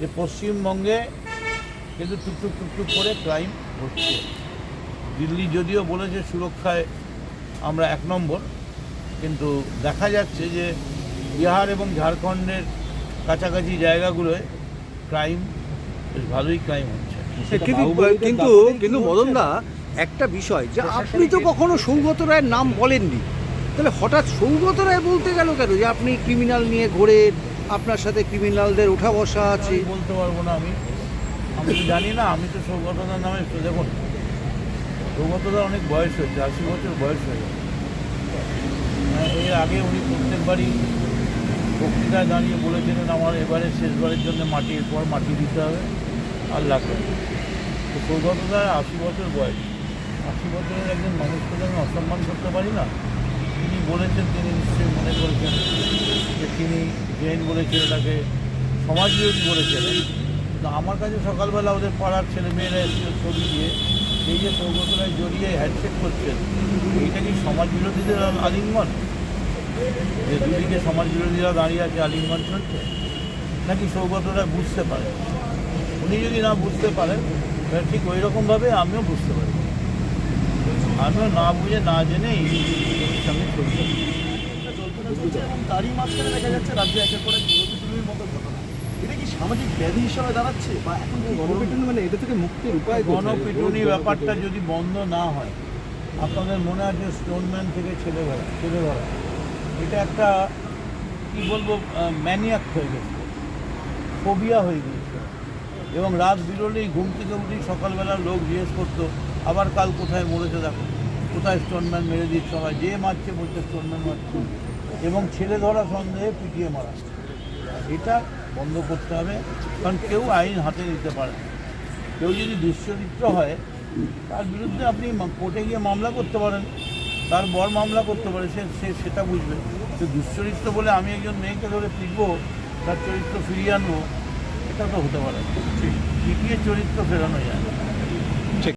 যে পশ্চিমবঙ্গে কিন্তু টুকটুক টুকটুক করে ক্রাইম হচ্ছে। দিল্লি যদিও বলেছে সুরক্ষায় আমরা এক নম্বর কিন্তু দেখা যাচ্ছে যে বিহার এবং ঝাড়খণ্ডের কাছাকাছি জায়গাগুলোয় ক্রাইম বেশ ভালোই ক্রাইম হচ্ছে। কিন্তু কিন্তু কিন্তু মদন দা একটা বিষয় যে আপনি তো কখনো সৌগত রায়ের নাম বলেননি। তাহলে হঠাৎ সৌগত রায় বলতে গেল কেন? যে আপনি ক্রিমিনাল নিয়ে ঘোরেন আপনার সাথে ক্রিমিনালদের ওঠা বসা আছে। বলতে পারব না আমি। আমি তো জানি না আমি তো সৌগতদার নামে দেখুন সৌগতদার অনেক বয়স হয়েছে আশি বছর বয়স হয়ে হ্যাঁ, এর আগে উনি প্রত্যেকবারই বক্তৃতায় দাঁড়িয়ে বলেছিলেন আমার এবারে শেষবারের জন্য মাটির পর মাটি দিতে হবে আর লাগবে তো সৌগতদার আশি বছর বয়স। আশি বছরের একজন মানুষকে আমি অসম্মান করতে পারি না। তিনি বলেছেন তিনি নিশ্চয়ই মনে করেছেন। তিনি জৈন বলে ছেলেটাকে সমাজ বিরোধী বলেছিলেন তো আমার কাছে সকালবেলা ওদের পাড়ার ছেলে মেয়েরা এসেছিল ছবি দিয়ে। এই যে সৌগতরায় জড়িয়ে হ্যান্ডশেক করছেন, এইটা কি সমাজ বিরোধীদের আলিঙ্গন? যে দুদিকে সমাজ বিরোধীরা দাঁড়িয়ে আছে, আলিঙ্গন চলছে? নাকি সৌগতরা বুঝতে পারে উনি যদি না বুঝতে পারেন, তাহলে ঠিক ওই রকমভাবে আমিও বুঝতে পারি। আমিও না বুঝে, না জেনেই সঙ্গে এবং তারই মাঝখানে দেখা যাচ্ছে রাজ্যে একের পর এক বিরোধীদের মতো ঘটনা। এটা কি সামাজিক ব্যাধি হিসাবে দাঁড়াচ্ছে বা এখন গণপিটুনি মানে এটা থেকে মুক্তির উপায় গণপিটুনি ব্যাপারটা যদি বন্ধ না হয় আপনাদের মনে আছে স্টোনম্যান থেকে ছেলে ধরা ছেলে ধরা এটা একটা কি বলব ম্যানিয়াক হয়ে গেছে। ফোবিয়া হয়ে গিয়েছে। এবং রাত বিরলেই ঘুম থেকে উঠেই সকালবেলা লোক জিজ্ঞেস করতো আবার কাল কোথায় মরেছে দেখো? কোথায় স্টোনম্যান মেরে দিচ্ছে সবাই? যে মারছে বলছে স্টোনম্যান মারছে। এবং ছেলে ধরা সন্দেহে পিটিয়ে মারা এটা বন্ধ করতে হবে, কারণ কেউ আইন হাতে নিতে পারে না। কেউ যদি দুশ্চরিত্র হয়, তার বিরুদ্ধে আপনি কোর্টে গিয়ে মামলা করতে পারেন তার বর মামলা করতে পারে, সে সে সেটা বুঝবে তো দুশ্চরিত্র বলে আমি একজন মেয়েকে ধরে পিটবো, তার চরিত্র ফিরিয়ে আনব, এটা তো হতে পারে। পিটিয়ে চরিত্র ফেরানো যায় না